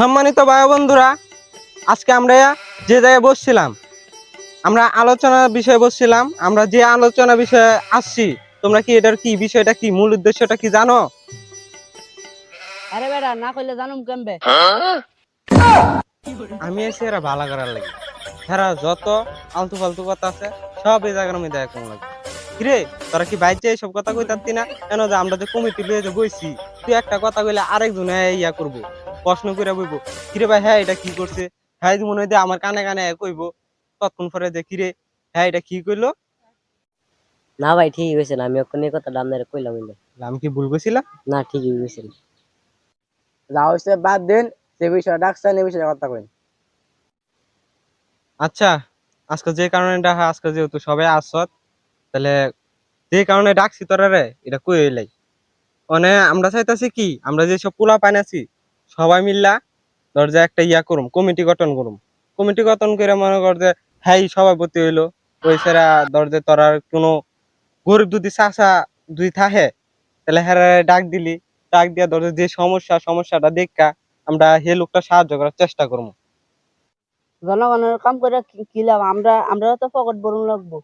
সম্মানিত ভাই বন্ধুরা আজকে আমরা যে জায়গায় বসছিলাম আমরা আলোচনার বিষয়ে বসছিলাম আমরা যে আলোচনা বিষয়ে আসছি তোমরা কি এটার কি বিষয়টা কি মূল উদ্দেশ্যটা কি জানো? আরে বেটা না কইলে জানুম কেমবে? আমি এসে এরা ভালো করার লাগে। এরা যত আলতু ফালতু কথা আছে সব এই জায়গার মধ্যে এখন লাগে। কিরে তোরা কি বাইরে এইসব কথা কইতারতি না? কেন যে আমরা যে কমিটি লিয়ে যে বইছি তুই একটা কথা কইলে আরেকজন ইয়া করব। প্রশ্ন করে বইবো কিরে ভাই হ্যাঁ এটা কি করছে? হ্যাঁ মনে হয় আমার কানে কানে কইবো তৎক্ষণ পরে যে কিরে হ্যাঁ এটা কি কইলো? না ভাই ঠিকই কইছেন আমি ওখানে কথা আপনারে কইলাম কিন্তু আমি কি ভুল কইছিলাম? না ঠিকই কইছেন। যা হইছে বাদ দেন যে বিষয়ে ডাকছেন এই বিষয়ে কথা কইন। আচ্ছা আজকে যে কারণে ডাকা আজকে যেহেতু সবাই আসত তাহলে যে কারণে ডাকছি তোরা রে এটা কই হইলাই মানে আমরা চাইতাছি কি আমরা যে সব পোলা পান আছি সবাই মিল্লা ধর যে একটা ইয়া করুম কমিটি গঠন করুম। কমিটি গঠন করে মনে কর যে হ্যাঁ সভাপতি হইল ওই সেরা ধর যে তোরা কোনো গরিব যদি চাষা দুই থাহে তাহলে হ্যাঁ ডাক দিলি ডাক দিয়া ধর যে সমস্যা সমস্যাটা দেখা আমরা হে লোকটা সাহায্য করার চেষ্টা করব জনগণের কাম করে কি- কি লাভ? আমরা আমরা তো পকেট বরুন লাগবো।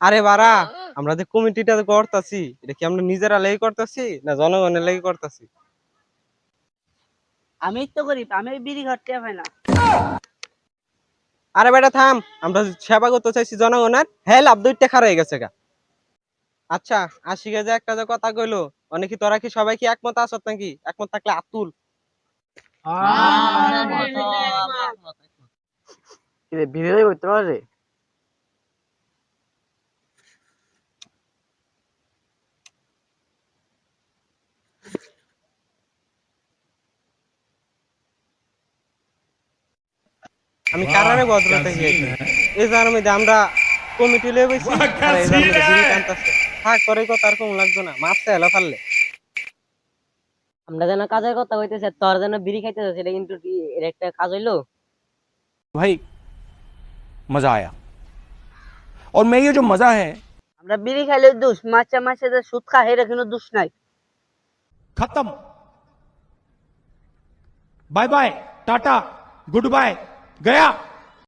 আরে বারা আমরা যে কমিটিটা করতেছি এটা কি আমরা নিজেরা লেগে করতেছি না জনগণের লেগে করতেছি? আমি তো গরিব আমি বিড়ি ঘরতে পাই না। আরে বেটা থাম। আমরা সেবা করতে চাইছি জনগণের। হ্যাঁ লাভ দুইটা খার হয়ে গেছে গা। আচ্ছা আশিকে যে একটা যে কথা কইলো অনেকে তোরা কি সবাই কি একমত আসত নাকি? একমত থাকলে আতুল। কিরে ভিডিও করতে পারে আমি কারণে ভদ্রতা গিয়েছি এই জানার মধ্যে আমরা কমিটি লয়ে বইছি আর এই জানার মধ্যে বিড়ি টানতাছে থাক করে কথা আর কম লাগতো না মাপতে এলো পারলে আমরা যেন কাজের কথা কইতেছে তোর যেন বিড়ি খাইতে যাচ্ছে এটা কিন্তু কি এর একটা কাজ হইলো भाई मजा आया और मैं ये जो मजा है আমরা বিড়ি খাইলে দোষ মাছে মাছে যে সুদ খা হেরে কিন্তু দোষ নাই खत्म bye bye tata good bye गया।